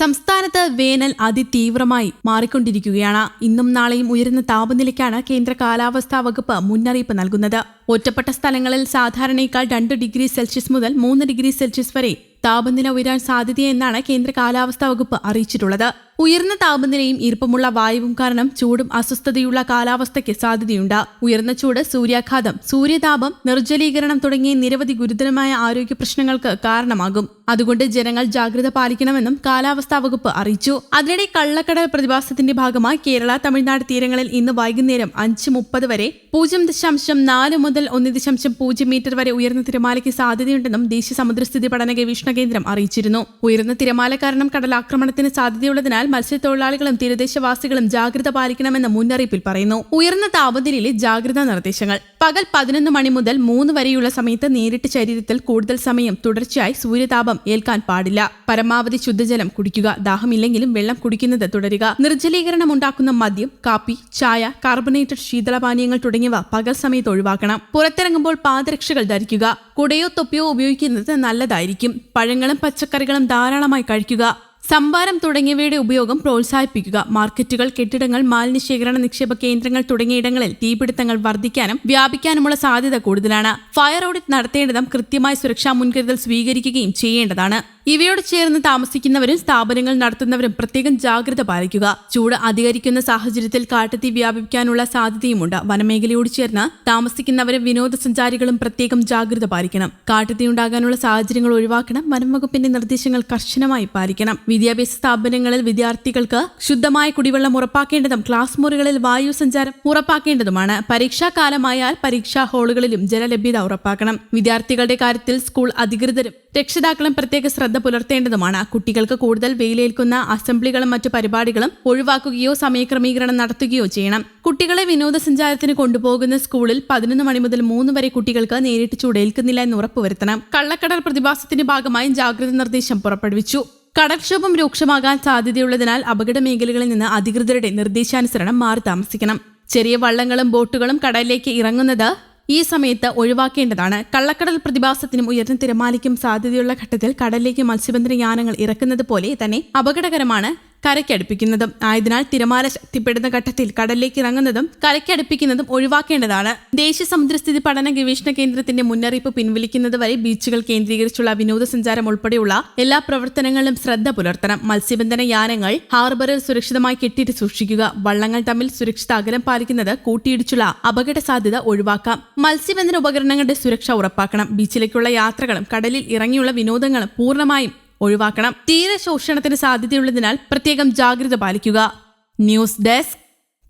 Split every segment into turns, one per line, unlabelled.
സംസ്ഥാനത്ത് വേനൽ അതിതീവ്രമായി മാറിക്കൊണ്ടിരിക്കുകയാണ്. ഇന്നും നാളെയും ഉയരുന്ന താപനിലയ്ക്കാണ് കേന്ദ്ര കാലാവസ്ഥാ വകുപ്പ് മുന്നറിയിപ്പ് നൽകുന്നത്. ഒറ്റപ്പെട്ട സ്ഥലങ്ങളിൽ സാധാരണയേക്കാൾ രണ്ട് ഡിഗ്രി സെൽഷ്യസ് മുതൽ മൂന്ന് ഡിഗ്രി സെൽഷ്യസ് വരെ താപനില ഉയരാൻ സാധ്യതയെന്നാണ് കേന്ദ്ര കാലാവസ്ഥാ വകുപ്പ് അറിയിച്ചിട്ടുള്ളത്. ഉയർന്ന താപനിലയും ഈർപ്പമുള്ള വായുവും കാരണം ചൂടും അസ്വസ്ഥതയുള്ള കാലാവസ്ഥയ്ക്ക് സാധ്യതയുണ്ട്. ഉയർന്ന ചൂട് സൂര്യാഘാതം സൂര്യതാപം നിർജലീകരണം തുടങ്ങിയ നിരവധി ഗുരുതരമായ ആരോഗ്യ പ്രശ്നങ്ങൾക്ക് കാരണമാകും. അതുകൊണ്ട് ജനങ്ങൾ ജാഗ്രത പാലിക്കണമെന്നും കാലാവസ്ഥാ വകുപ്പ് അറിയിച്ചു. അതിനിടെ കള്ളക്കടൽ പ്രതിഭാസത്തിന്റെ ഭാഗമായി കേരള തമിഴ്നാട് തീരങ്ങളിൽ ഇന്ന് വൈകുന്നേരം അഞ്ച് മുപ്പത് വരെ പൂജ്യം ദശാംശം നാല് മുതൽ ഒന്ന് ദശാംശം പൂജ്യം മീറ്റർ വരെ ഉയർന്ന തിരമാലയ്ക്ക് സാധ്യതയുണ്ടെന്നും ദേശീയ സമുദ്രസ്ഥിതി പഠന ഗവേഷണ കേന്ദ്രം അറിയിച്ചിരുന്നു. ഉയർന്ന തിരമാല കാരണം കടലാക്രമണത്തിന് സാധ്യതയുള്ളതിനാൽ മത്സ്യത്തൊഴിലാളികളും തീരദേശവാസികളും ജാഗ്രത പാലിക്കണമെന്ന് മുന്നറിയിപ്പിൽ പറയുന്നു. ഉയർന്ന താപനിലയിലെ ജാഗ്രതാ നിർദ്ദേശങ്ങൾ. പകൽ പതിനൊന്ന് മണി മുതൽ മൂന്ന് വരെയുള്ള സമയത്ത് നേരിട്ട് ശരീരത്തിൽ കൂടുതൽ സമയം തുടർച്ചയായി സൂര്യതാപം ഏൽക്കാൻ പാടില്ല. പരമാവധി ശുദ്ധജലം കുടിക്കുക. ദാഹമില്ലെങ്കിലും വെള്ളം കുടിക്കുന്നത് തുടരുക. നിർജലീകരണം ഉണ്ടാക്കുന്ന മദ്യം കാപ്പി ചായ കാർബണേറ്റഡ് ശീതളപാനീയങ്ങൾ തുടങ്ങിയവ പകൽ സമയത്ത് ഒഴിവാക്കണം. പുറത്തിറങ്ങുമ്പോൾ പാദരക്ഷകൾ ധരിക്കുക. കുടയോ തൊപ്പിയോ ഉപയോഗിക്കുന്നത് നല്ലതായിരിക്കും. പഴങ്ങളും പച്ചക്കറികളും ധാരാളമായി കഴിക്കുക. സംഭാരം തുടങ്ങിയവയുടെ ഉപയോഗം പ്രോത്സാഹിപ്പിക്കുക. മാർക്കറ്റുകൾ കെട്ടിടങ്ങൾ മാലിന്യ ശേഖരണ നിക്ഷേപ കേന്ദ്രങ്ങൾ തുടങ്ങിയ ഇടങ്ങളിൽ തീപിടുത്തങ്ങൾ വർദ്ധിക്കാനും വ്യാപിക്കാനുമുള്ള സാധ്യത കൂടുതലാണ്. ഫയർ ഓഡിറ്റ് നടത്തേണ്ടതും കൃത്യമായ സുരക്ഷാ മുൻകരുതൽ സ്വീകരിക്കുകയും ചെയ്യേണ്ടതാണ്. ഇവയോട് ചേർന്ന് താമസിക്കുന്നവരും സ്ഥാപനങ്ങൾ നടത്തുന്നവരും പ്രത്യേകം ജാഗ്രത പാലിക്കുക. ചൂട് അധികരിക്കുന്ന സാഹചര്യത്തിൽ കാട്ടുതീ വ്യാപിക്കാനുള്ള സാധ്യതയുമുണ്ട്. വനമേഖലയോട് ചേർന്ന് താമസിക്കുന്നവരും വിനോദസഞ്ചാരികളും പ്രത്യേകം ജാഗ്രത പാലിക്കണം. കാട്ടുതീ ഉണ്ടാകാനുള്ള സാഹചര്യങ്ങൾ ഒഴിവാക്കണം. വനം വകുപ്പിന്റെ നിർദ്ദേശങ്ങൾ കർശനമായി പാലിക്കണം. വിദ്യാഭ്യാസ സ്ഥാപനങ്ങളിൽ വിദ്യാർത്ഥികൾക്ക് ശുദ്ധമായ കുടിവെള്ളം ഉറപ്പാക്കേണ്ടതും ക്ലാസ് മുറികളിൽ വായു സഞ്ചാരം ഉറപ്പാക്കേണ്ടതുമാണ്. പരീക്ഷാ കാലമായാൽ പരീക്ഷാ ഹാളുകളിലും ജലലഭ്യത ഉറപ്പാക്കണം. വിദ്യാർത്ഥികളുടെ കാര്യത്തിൽ സ്കൂൾ അധികൃതരും രക്ഷിതാക്കളും പ്രത്യേക ശ്രദ്ധ പുലർത്തേണ്ടതുമാണ്. കുട്ടികൾക്ക് കൂടുതൽ വെയിലേൽക്കുന്ന അസംബ്ലികളും മറ്റു പരിപാടികളും ഒഴിവാക്കുകയോ സമയക്രമീകരണം നടത്തുകയോ ചെയ്യണം. കുട്ടികളെ വിനോദസഞ്ചാരത്തിന് കൊണ്ടുപോകുന്ന സ്കൂളിൽ പതിനൊന്ന് മണി മുതൽ മൂന്ന് വരെ കുട്ടികൾക്ക് നേരിട്ട് ചൂടേൽക്കുന്നില്ല എന്ന് ഉറപ്പുവരുത്തണം. കള്ളക്കടൽ പ്രതിഭാസത്തിന്റെ ഭാഗമായി ജാഗ്രത നിർദ്ദേശം പുറപ്പെടുവിച്ചു. കടൽക്ഷോഭം രൂക്ഷമാകാൻ സാധ്യതയുള്ളതിനാൽ അപകട മേഖലകളിൽ നിന്ന് അധികൃതരുടെ നിർദ്ദേശാനുസരണം മാറി താമസിക്കണം. ചെറിയ വള്ളങ്ങളും ബോട്ടുകളും കടലിലേക്ക് ഇറങ്ങുന്നത് ഈ സമയത്ത് ഒഴിവാക്കേണ്ടതാണ്. കള്ളക്കടൽ പ്രതിഭാസത്തിനും ഉയർന്ന തിരമാലയ്ക്കും സാധ്യതയുള്ള ഘട്ടത്തിൽ കടലിലേക്ക് മത്സ്യബന്ധന യാനങ്ങൾ ഇറക്കുന്നത് പോലെ തന്നെ അപകടകരമാണ്. കരയ്ക്കടുപ്പിക്കുന്നതും. ആയതിനാൽ തിരമാല ശക്തിപ്പെടുന്ന ഘട്ടത്തിൽ കടലിലേക്ക് ഇറങ്ങുന്നതും കരയ്ക്കടുപ്പിക്കുന്നതും ഒഴിവാക്കേണ്ടതാണ്. ദേശീയ സമുദ്രസ്ഥിതി പഠന ഗവേഷണ കേന്ദ്രത്തിന്റെ മുന്നറിയിപ്പ് പിൻവലിക്കുന്നത് വരെ ബീച്ചുകൾ കേന്ദ്രീകരിച്ചുള്ള വിനോദസഞ്ചാരം ഉൾപ്പെടെയുള്ള എല്ലാ പ്രവർത്തനങ്ങളിലും ശ്രദ്ധ പുലർത്തണം. മത്സ്യബന്ധന യാനങ്ങൾ ഹാർബറിൽ സുരക്ഷിതമായി കെട്ടിയിട്ട് സൂക്ഷിക്കുക. വള്ളങ്ങൾ തമ്മിൽ സുരക്ഷിത അകലം പാലിക്കുന്നത് കൂട്ടിയിടിച്ചുള്ള അപകട സാധ്യത ഒഴിവാക്കാം. മത്സ്യബന്ധന ഉപകരണങ്ങളുടെ സുരക്ഷ ഉറപ്പാക്കണം. ബീച്ചിലേക്കുള്ള യാത്രകളും കടലിൽ ഇറങ്ങിയുള്ള വിനോദങ്ങളും പൂർണമായും ഒഴിവാക്കണം. തീരെ ശോഷണത്തിന് സാധ്യതയുള്ളതിനാൽ പ്രത്യേകം ജാഗ്രത പാലിക്കുക. News desk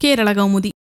Kerala Kaumudi.